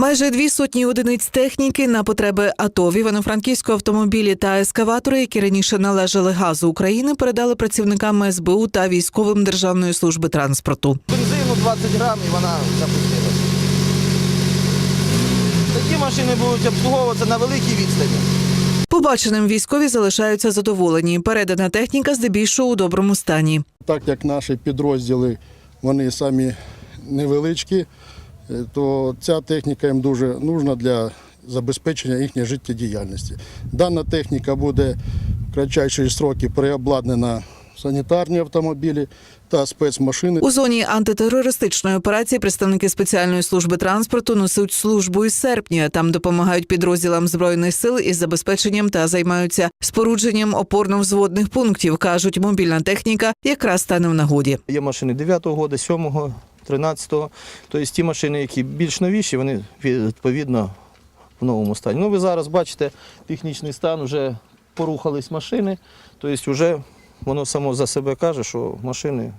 Майже дві сотні одиниць техніки на потреби АТО в Івано-Франківську автомобілі та ескаватори, які раніше належали газу України, передали працівникам СБУ та військовим Державної служби транспорту. Бензину 20 грам і вона запустилася. Такі машини будуть обслуговуватися на великій відстані. Побаченим військові залишаються задоволені. Передана техніка здебільшого у доброму стані. Так як наші підрозділи вони самі невеличкі, то ця техніка їм дуже нужна для забезпечення їхньої життєдіяльності. Дана техніка буде в кратчайші строки переобладнана санітарні автомобілі та спецмашини. У зоні антитерористичної операції представники спеціальної служби транспорту несуть службу із серпня. Там допомагають підрозділам збройних сил із забезпеченням та займаються спорудженням опорно-взводних пунктів. кажуть, мобільна техніка якраз стане в нагоді. Є машини 9-го року, 7-го, 13-го. Тобто ті машини, які більш новіші, вони відповідно в новому стані. Ну ви зараз бачите технічний стан, вже порухались машини, тобто вже воно само за себе каже, що машини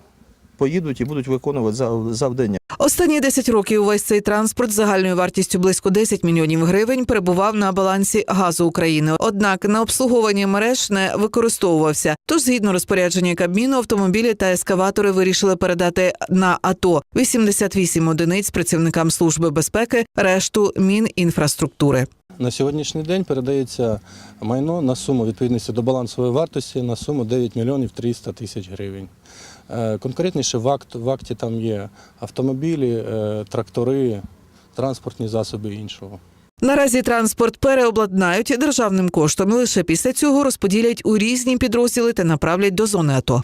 поїдуть і будуть виконувати зав- завдання. Останні 10 років увесь цей транспорт загальною вартістю близько 10 мільйонів гривень перебував на балансі газу України. Однак на обслуговування мереж не використовувався. Тож, згідно розпорядження Кабміну, автомобілі та ескаватори вирішили передати на АТО 88 одиниць працівникам служби безпеки, решту Мінінфраструктури. На сьогоднішній день передається майно на суму відповідності до балансової вартості на суму 9 мільйонів 300 тисяч гривень. Е, Конкретніше в, акт, в акті там є автомобілі, е, трактори, транспортні засоби іншого. Наразі транспорт переобладнають державним коштом. Лише після цього розподілять у різні підрозділи та направлять до зони АТО.